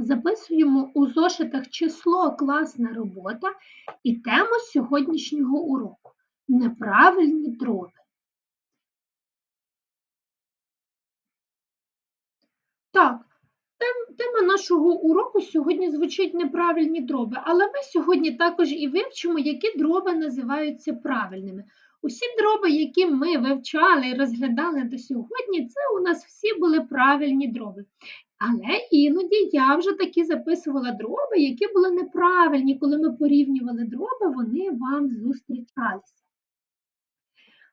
Записуємо у зошитах число класна робота і тему сьогоднішнього уроку неправильні дроби. Так, тема нашого уроку сьогодні звучить неправильні дроби, але ми сьогодні також і вивчимо, які дроби називаються правильними. Усі дроби, які ми вивчали і розглядали до сьогодні, це у нас всі були правильні дроби. Але іноді я вже таки записувала дроби, які були неправильні. Коли ми порівнювали дроби, вони вам зустрічалися.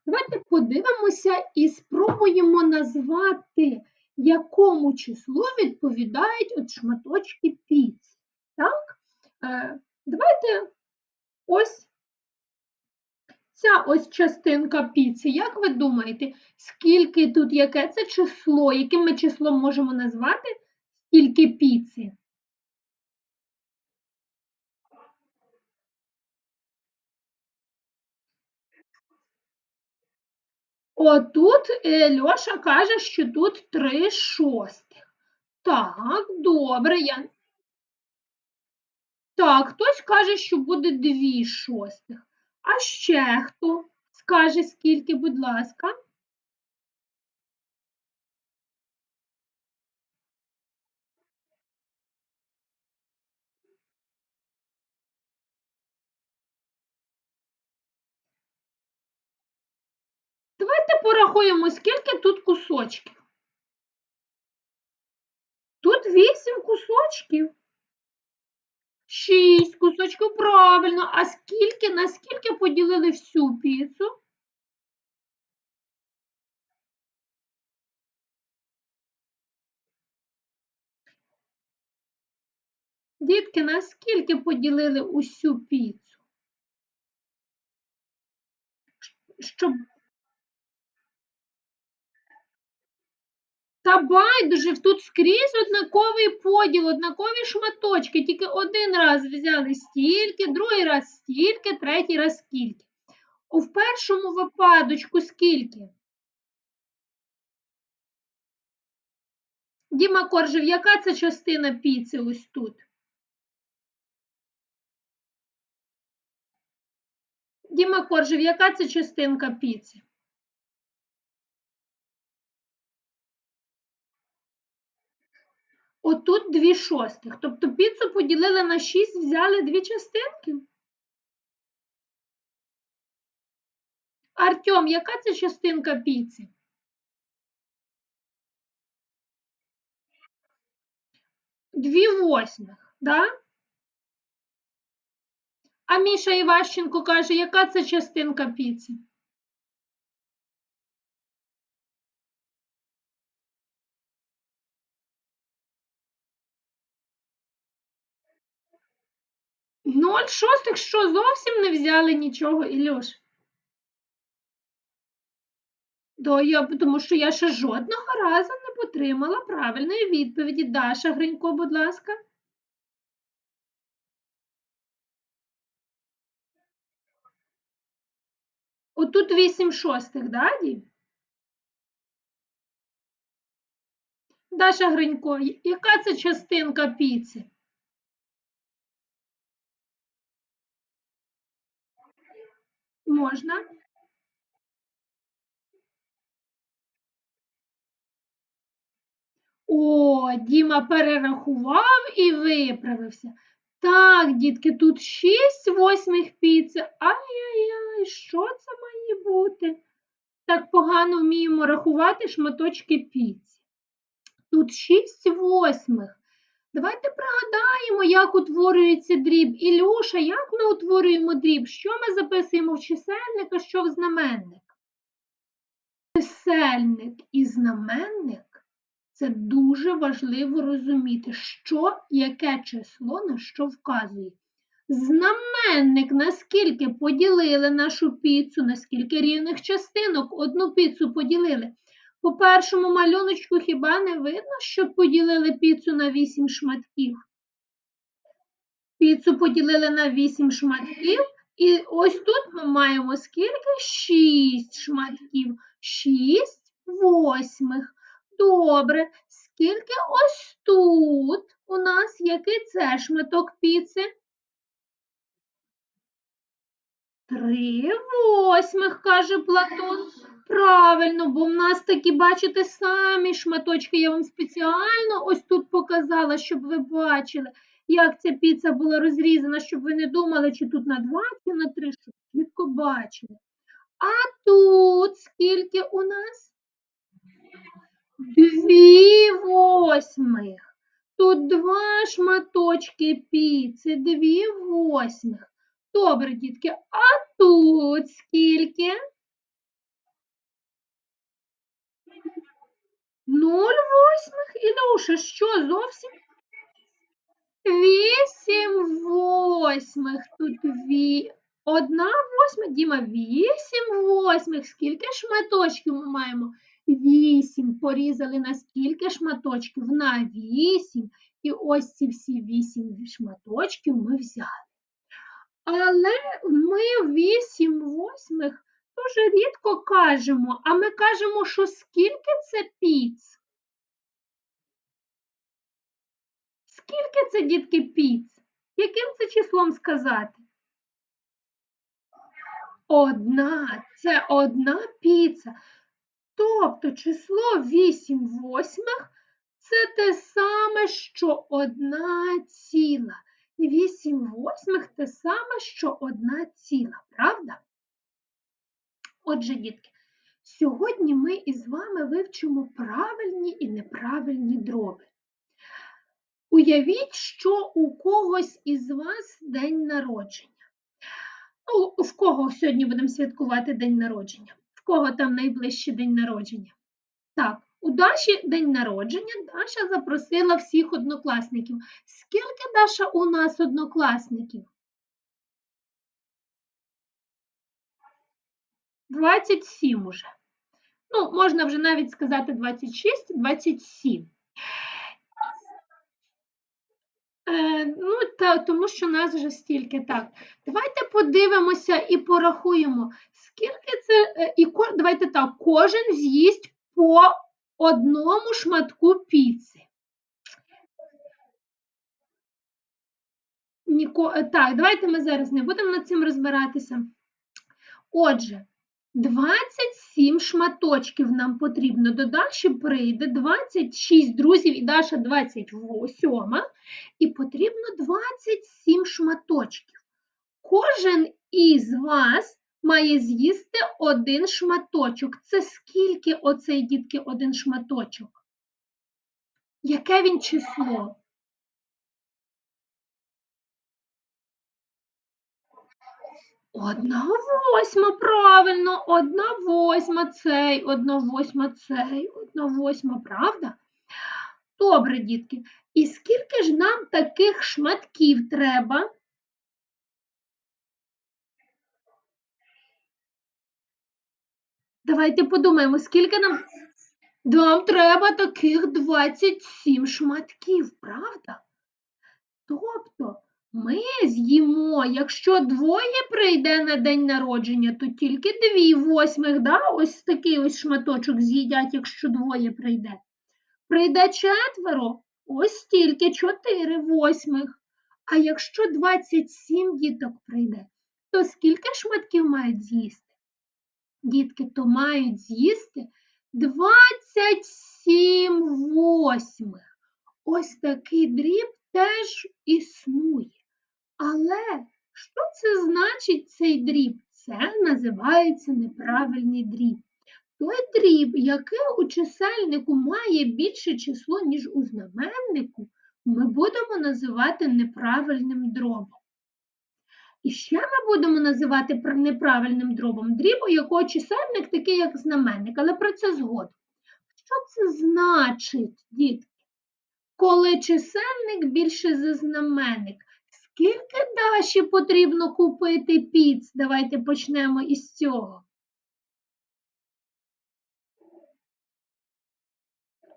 Давайте подивимося і спробуємо назвати, якому числу відповідають от шматочки піц. Так? Е, давайте ось ця ось частинка піци. Як ви думаєте, скільки тут яке це число? Яким ми числом можемо назвати скільки піци? Отут е, Льоша каже, що тут три шостих. Так, добре. я... Так, хтось каже, що буде дві шостих. А ще хто скаже скільки, будь ласка? Порахуємо, скільки тут кусочків. Тут вісім кусочків. Шість кусочків, правильно. А скільки, на скільки поділили всю піцу? Дітки, на скільки поділили усю піцу? Щоб Та байдуже, тут скрізь однаковий поділ, однакові шматочки, тільки один раз взяли стільки, другий раз стільки, третій раз скільки. У першому випадочку скільки? Діма Коржев, яка це частина піци ось тут? Діма Коржев, яка це частинка піци? Отут дві шостих. Тобто піцу поділили на шість, взяли дві частинки. Артем, яка це частинка піци? Дві восьмих, да? А Міша Іващенко каже, яка це частинка піци? Ноль шостих що зовсім не взяли нічого, Ілюш? То я, тому що я ще жодного разу не потримала правильної відповіді. Даша Гринько, будь ласка. Отут вісім шостих, да, Дім? Даша Гринько, яка це частинка піци? Можна? О, Діма перерахував і виправився. Так, дітки, тут 6 восьмих піци. Ай-яй-яй, що це має бути? Так погано вміємо рахувати шматочки піці. Тут 6 восьмих. Давайте пригадаємо, як утворюється дріб. Ілюша, як ми утворюємо дріб? Що ми записуємо в чисельник, а що в знаменник? Чисельник і знаменник це дуже важливо розуміти, що яке число на що вказує. Знаменник, наскільки поділили нашу піцу, наскільки рівних частинок одну піцу поділили. По першому малюночку хіба не видно, що поділили піцу на 8 шматків? Піцу поділили на 8 шматків, і ось тут ми маємо скільки? 6 шматків. 6 восьмих. Добре. Скільки ось тут? у нас який це шматок піци? Три восьмих, каже Платон. Правильно, бо в нас такі, бачите, самі шматочки. Я вам спеціально ось тут показала, щоб ви бачили, як ця піца була розрізана, щоб ви не думали, чи тут на два, чи на три, щоб чітко бачили. А тут скільки у нас? Дві восьмих. Тут два шматочки піци, дві восьмих. Добре, дітки, а тут скільки? Нуль восьмих? І Ілюша, що зовсім? Вісім восьмих. Тут ві... одна восьма, Діма, вісім восьмих. Скільки шматочків ми маємо? Вісім. Порізали на скільки шматочків? На вісім. І ось ці всі вісім шматочків ми взяли. Але ми вісім восьмих дуже рідко кажемо, а ми кажемо, що скільки це піц? Скільки це, дітки, піц? Яким це числом сказати? Одна, це одна піца. Тобто число 8 восьмих це те саме, що одна ціла. 8 восьмих те саме, що одна ціла, правда? Отже, дітки, сьогодні ми із вами вивчимо правильні і неправильні дроби. Уявіть, що у когось із вас день народження. Ну, в кого сьогодні будемо святкувати день народження? В кого там найближчий день народження? Так, у Даші день народження Даша запросила всіх однокласників. Скільки Даша у нас однокласників? 27 уже. Ну, можна вже навіть сказати 26, 27. Е, ну, та, тому що нас вже стільки так. Давайте подивимося і порахуємо, скільки це, е, і давайте так, кожен з'їсть по одному шматку піци. Ніко, е, так, давайте ми зараз не будемо над цим розбиратися. Отже, 27 шматочків нам потрібно. До Даші прийде 26 друзів і Даша 28, і потрібно 27 шматочків. Кожен із вас має з'їсти один шматочок. Це скільки оцей дітки один шматочок? Яке він число? Одна восьма, правильно, одна восьма цей, одна восьма цей, одна восьма, правда? Добре, дітки. І скільки ж нам таких шматків треба? Давайте подумаємо, скільки нам. Нам треба таких 27 шматків, правда? Тобто ми з'їмо, якщо двоє прийде на день народження, то тільки дві восьмих, да? ось такий ось шматочок з'їдять, якщо двоє прийде. Прийде четверо, ось стільки чотири восьмих. А якщо 27 діток прийде, то скільки шматків мають з'їсти? Дітки, то мають з'їсти 27 восьмих. Ось такий дріб теж існує. Але що це значить цей дріб? Це називається неправильний дріб. Той дріб, який у чисельнику має більше число, ніж у знаменнику, ми будемо називати неправильним дробом. І ще ми будемо називати неправильним дробом дріб, у якого чисельник такий, як знаменник, але про це згодом. Що це значить, дітки? Коли чисельник більше за знаменник? Скільки Даші потрібно купити піц? Давайте почнемо із цього.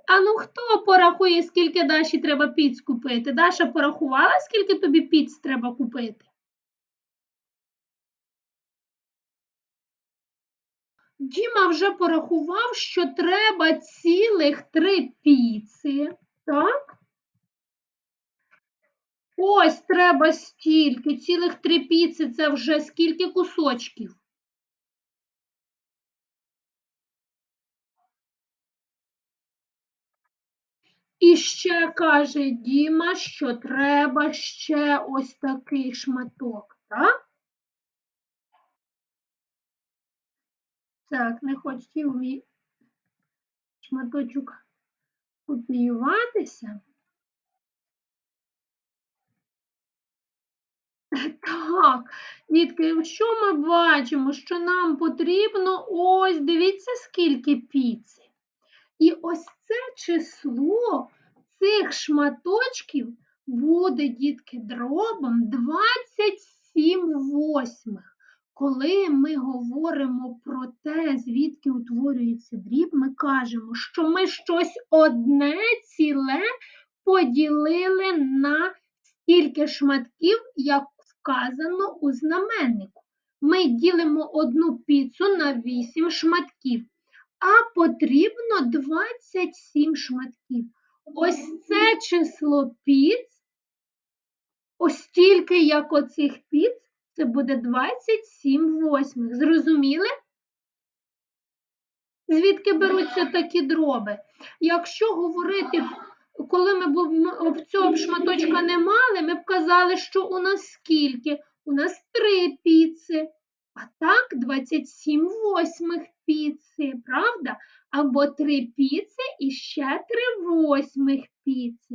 А ну хто порахує, скільки Даші треба піц купити? Даша порахувала, скільки тобі піц треба купити? Діма вже порахував, що треба цілих три піци, так? Ось треба стільки, цілих три піци це вже скільки кусочків? І ще каже Діма, що треба ще ось такий шматок, так? Так, не хотів мій шматочок копіюватися. Так, дітки, що ми бачимо? Що нам потрібно ось, дивіться, скільки піци. І ось це число цих шматочків буде, дітки, дробом 27 восьмих. Коли ми говоримо про те, звідки утворюється дріб, ми кажемо, що ми щось одне ціле поділили на стільки шматків, як вказано у знаменнику. Ми ділимо одну піцу на 8 шматків, а потрібно 27 шматків. Ось це число піц, ось стільки, як оцих піц, це буде 27 восьмих. Зрозуміли? Звідки беруться такі дроби? Якщо говорити, коли ми б цього шматочка не мали, ми б казали, що у нас скільки? У нас три піци, а так 27 восьмих піци, правда? Або три піци і ще три восьмих піци.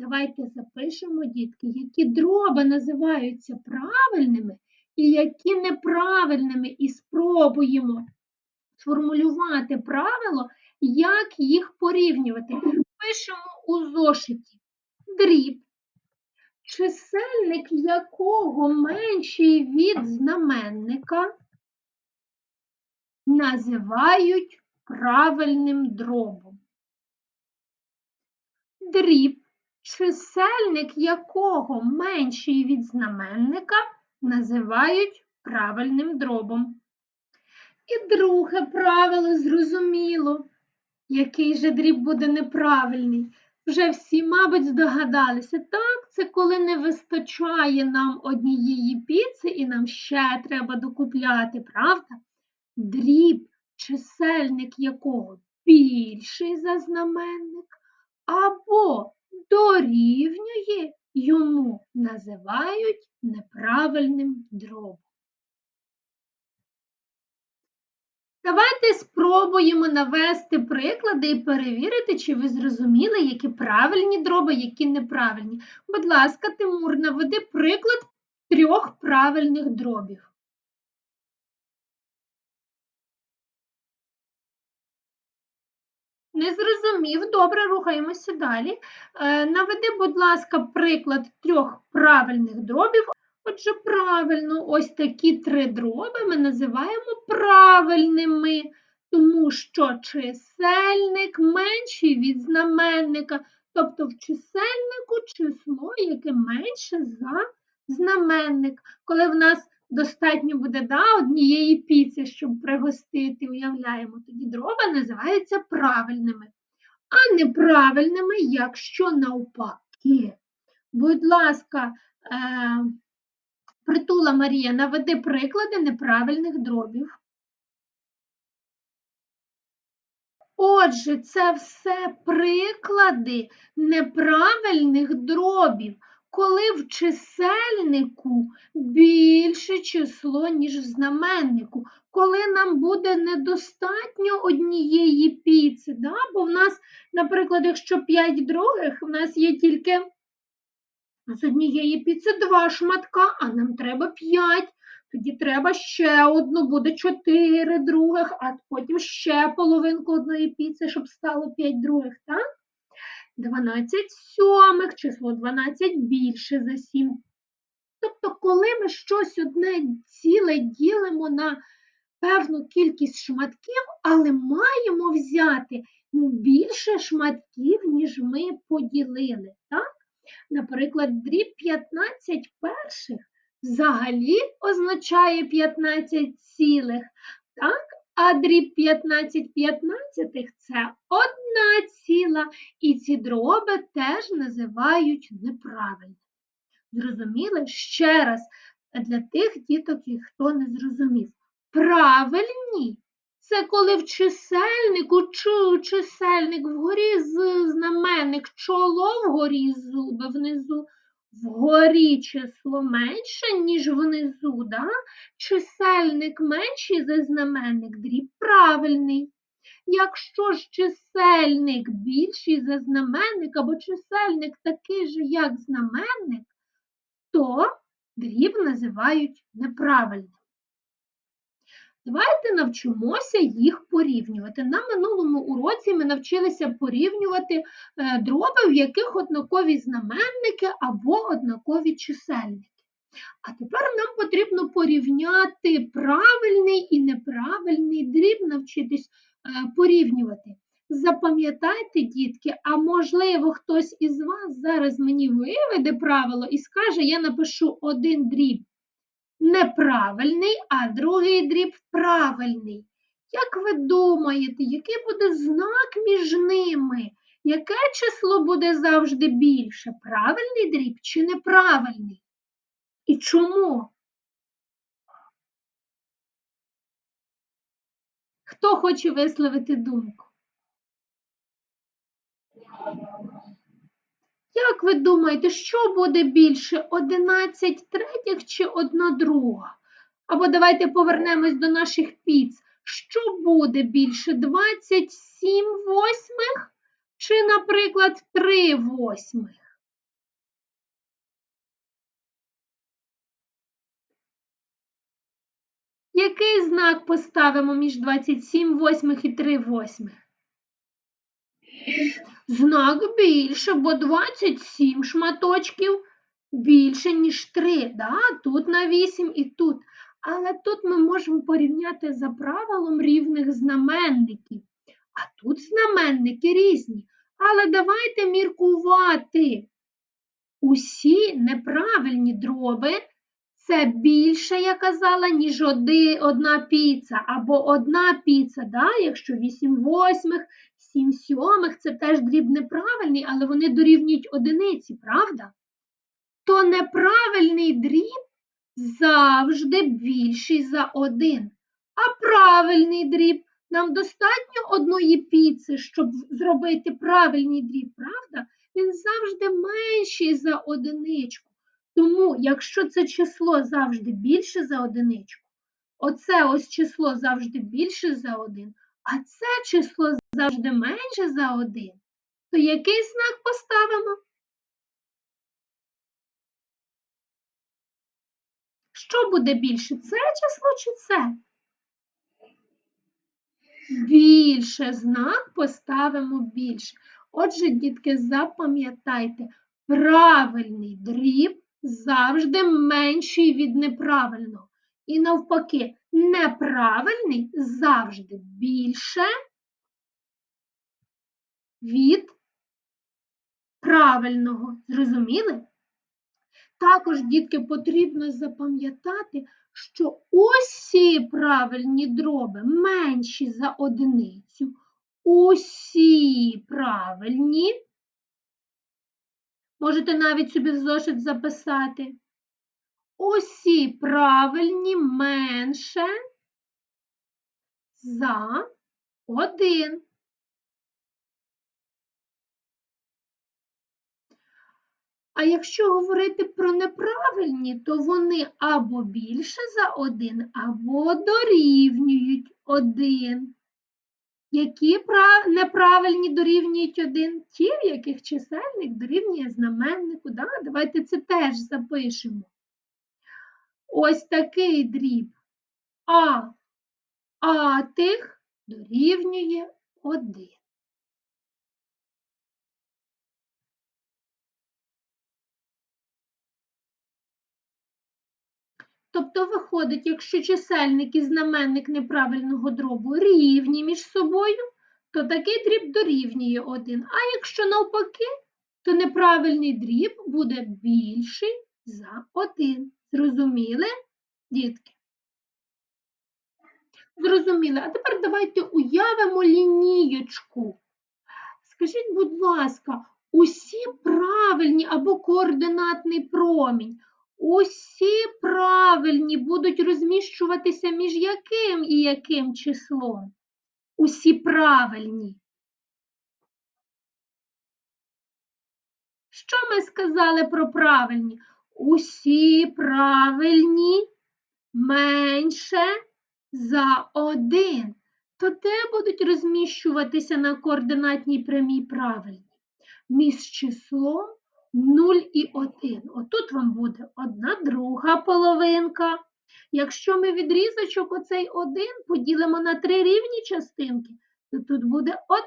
Давайте запишемо, дітки, які дроби називаються правильними і які неправильними, і спробуємо сформулювати правило, як їх порівнювати. Пишемо у зошиті дріб, чисельник якого менший від знаменника, називають правильним дробом. Дріб, чисельник якого менший від знаменника, називають правильним дробом. І друге правило зрозуміло, який же дріб буде неправильний. Вже всі, мабуть, здогадалися. Так, це коли не вистачає нам однієї піци і нам ще треба докупляти, правда? Дріб, чисельник якого більший за знаменник, або дорівнює йому називають неправильним дробом. Давайте спробуємо навести приклади і перевірити, чи ви зрозуміли, які правильні дроби, які неправильні. Будь ласка, Тимур, наведи приклад трьох правильних дробів. Не зрозумів, добре, рухаємося далі. Е, наведи, будь ласка, приклад трьох правильних дробів. Отже, правильно, ось такі три дроби ми називаємо правильними, тому що чисельник менший від знаменника, тобто в чисельнику число, яке менше за знаменник. Коли в нас достатньо буде да, однієї піци, щоб пригостити, уявляємо, тоді дроби називаються правильними, а неправильними, якщо навпаки. Будь ласка, е Притула Марія, наведи приклади неправильних дробів. Отже, це все приклади неправильних дробів, коли в чисельнику більше число, ніж в знаменнику, коли нам буде недостатньо однієї піци. Да? Бо в нас, наприклад, якщо 5 других, в нас є тільки з однієї піци два шматка, а нам треба п'ять. Тоді треба ще одну, буде чотири других, а потім ще половинку одної піци, щоб стало п'ять других, так? 12 сьомих, число 12 більше за 7. Тобто, коли ми щось одне ціле ділимо на певну кількість шматків, але маємо взяти більше шматків, ніж ми поділили. так? Наприклад, дріб 15 перших взагалі означає 15 цілих, так? А дріб 15 п'ятнадцятих це одна ціла, і ці дроби теж називають неправильно. Зрозуміли? Ще раз для тих діток, хто не зрозумів. Правильні це коли в чисельнику чу, чисельник вгорі з знаменник чоло вгорі зуби внизу. Вгорі число менше, ніж внизу, да? чисельник менший за знаменник, дріб правильний. Якщо ж чисельник більший за знаменник або чисельник такий же, як знаменник, то дріб називають неправильним. Давайте навчимося їх порівнювати. На минулому уроці ми навчилися порівнювати е, дроби, в яких однакові знаменники або однакові чисельники. А тепер нам потрібно порівняти правильний і неправильний дріб, навчитись е, порівнювати. Запам'ятайте, дітки, а можливо, хтось із вас зараз мені виведе правило і скаже, я напишу один дріб неправильний, а другий дріб правильний. Як ви думаєте, який буде знак між ними? Яке число буде завжди більше? Правильний дріб чи неправильний? І чому? Хто хоче висловити думку? Як ви думаєте, що буде більше 11 третіх чи 1 друга? Або давайте повернемось до наших піц. Що буде більше 27 восьмих чи, наприклад, 3 восьмих? Який знак поставимо між 27 восьмих і 3 восьмих? Знак більше, бо 27 шматочків більше, ніж 3. Да? Тут на 8 і тут. Але тут ми можемо порівняти за правилом рівних знаменників. А тут знаменники різні. Але давайте міркувати. Усі неправильні дроби це більше, я казала, ніж одна піца або одна піца, да? якщо 8 восьмих, 7 сьомих це теж дріб неправильний, але вони дорівнюють одиниці, правда? То неправильний дріб завжди більший за один. А правильний дріб нам достатньо одної піци, щоб зробити правильний дріб, правда? Він завжди менший за одиничку. Тому, якщо це число завжди більше за одиничку, оце ось число завжди більше за один, а це число завжди менше за один, то який знак поставимо? Що буде більше? Це число чи це? Більше знак поставимо більше. Отже, дітки, запам'ятайте, правильний дріб завжди менший від неправильного. І навпаки, неправильний завжди більше від правильного. Зрозуміли? Також, дітки, потрібно запам'ятати, що усі правильні дроби менші за одиницю. Усі правильні. Можете навіть собі в зошит записати. Усі правильні менше за один. А якщо говорити про неправильні, то вони або більше за один, або дорівнюють один. Які неправильні дорівнюють один? Ті, в яких чисельник дорівнює знаменнику. Да? Давайте це теж запишемо. Ось такий дріб А, а тих дорівнює один. Тобто виходить, якщо чисельник і знаменник неправильного дробу рівні між собою, то такий дріб дорівнює 1. А якщо навпаки, то неправильний дріб буде більший за 1. Зрозуміли, дітки? Зрозуміли. А тепер давайте уявимо лінієчку. Скажіть, будь ласка, Усі правильні або координатний промінь. Усі правильні будуть розміщуватися між яким і яким числом? Усі правильні. Що ми сказали про правильні? Усі правильні менше за один. То де будуть розміщуватися на координатній прямій правильні? Між числом 0 і 1. Отут вам буде одна друга половинка. Якщо ми відрізочок оцей 1 поділимо на три рівні частинки, то тут буде 1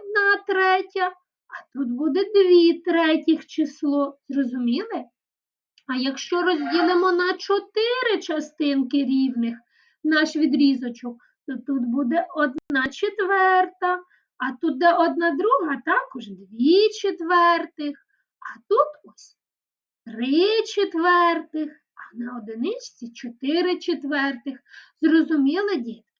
третя, а тут буде 2 третіх число. Зрозуміли? А якщо розділимо на 4 частинки рівних наш відрізочок, то тут буде 1 четверта, а тут де одна друга також 2 четвертих, а тут ось 3 четвертих, а на одиничці 4 четвертих. Зрозуміли, дітки?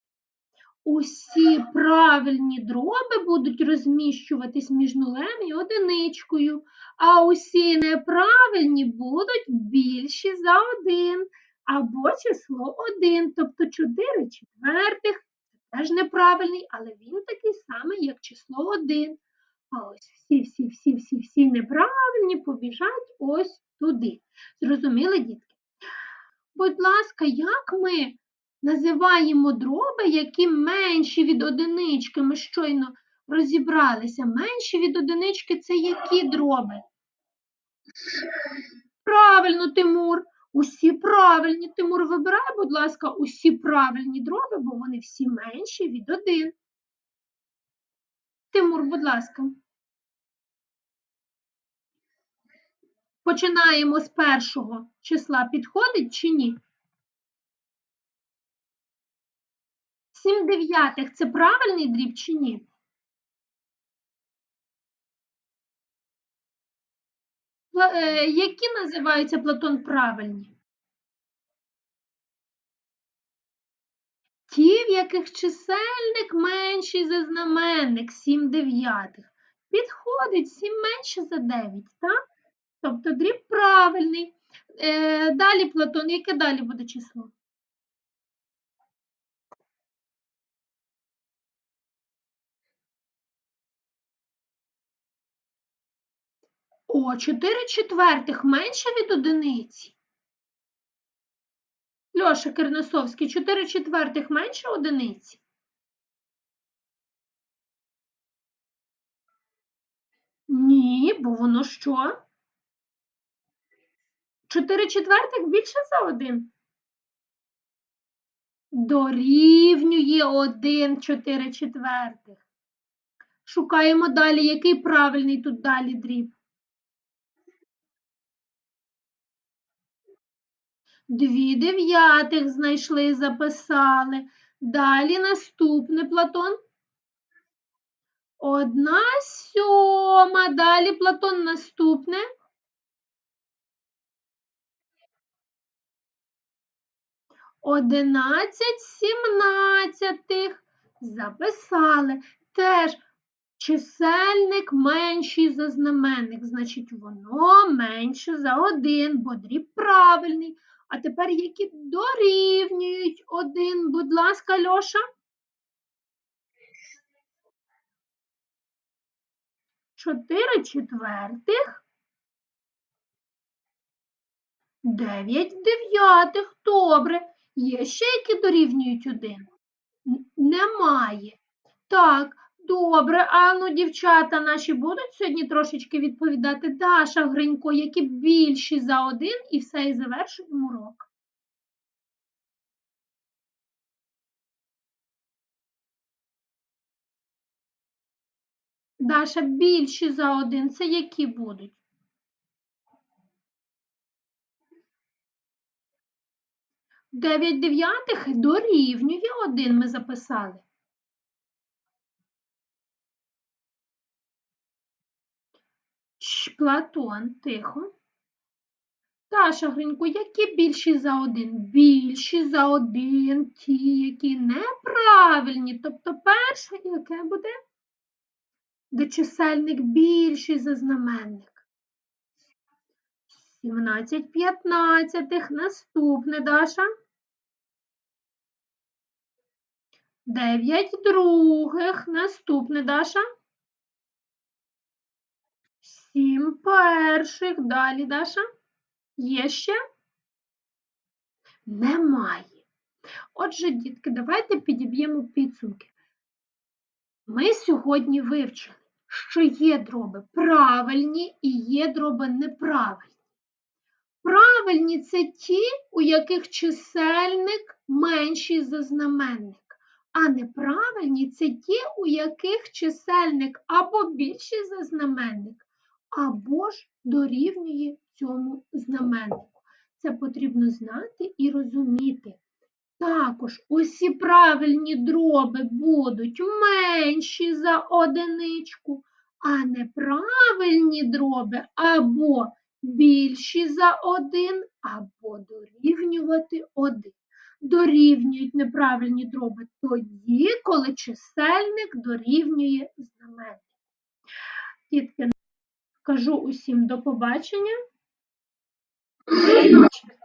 Усі правильні дроби будуть розміщуватись між нулем і одиничкою, а усі неправильні будуть більші за один або число 1, тобто 4 четвертих теж неправильний, але він такий самий, як число 1. А ось всі-всі-всі-всі-всі неправильні побіжать ось туди. Зрозуміли, дітки? Будь ласка, як ми називаємо дроби, які менші від одинички? Ми щойно розібралися. Менші від одинички це які дроби? Правильно, Тимур. Усі правильні. Тимур, вибирай, будь ласка, усі правильні дроби, бо вони всі менші від один. Тимур, будь ласка. Починаємо з першого числа. Підходить чи ні? 7 дев'ятих це правильний дріб чи ні? Е, які називаються Платон правильні? Ті, в яких чисельник менший за знаменник 7 дев'ятих. Підходить 7 менше за 9, так? Тобто дріб правильний. Е, Далі Платон, яке далі буде число? О, 4 четвертих менше від одиниці. Льоша Кернесовський, 4 четвертих менше одиниці. Ні, бо воно що? 4 четвертих більше за 1. Дорівнює 1 4 четвертих. Шукаємо далі, який правильний тут далі дріб. Дві дев'ятих знайшли, записали. Далі наступне Платон. Одна сьома. Далі Платон наступне. Одинадцять сімнадцятих. Записали. Теж чисельник менший за знаменник. Значить, воно менше за один, бо дріб правильний. А тепер які дорівнюють один, будь ласка, Льоша. Чотири четвертих. Дев'ять дев'ятих. Добре. Є ще які дорівнюють один? Немає. Так, добре. А ну, дівчата наші будуть сьогодні трошечки відповідати. Даша Гринько, які більші за один, і все, і завершуємо урок. Даша більші за один. Це які будуть? Дев'ять дев'ятих дорівнює один ми записали. Платон, тихо. Таша Гринько, які більші за один? Більші за один, ті, які неправильні. Тобто перше, яке буде? Де чисельник більший за знаменник. 17 п'ятнадцятих. Наступне, Даша. 9 других. Наступне, Даша. 7 перших. Далі, Даша. Є ще? Немає. Отже, дітки, давайте підіб'ємо підсумки. Ми сьогодні вивчили, що є дроби правильні і є дроби неправильні. Правильні це ті, у яких чисельник менший за знаменник, а неправильні це ті, у яких чисельник або більший за знаменник, або ж дорівнює цьому знаменнику. Це потрібно знати і розуміти. Також усі правильні дроби будуть менші за одиничку, а неправильні дроби або більші за один, або дорівнювати один. Дорівнюють неправильні дроби тоді, коли чисельник дорівнює знаменнику. Кажу усім до побачення.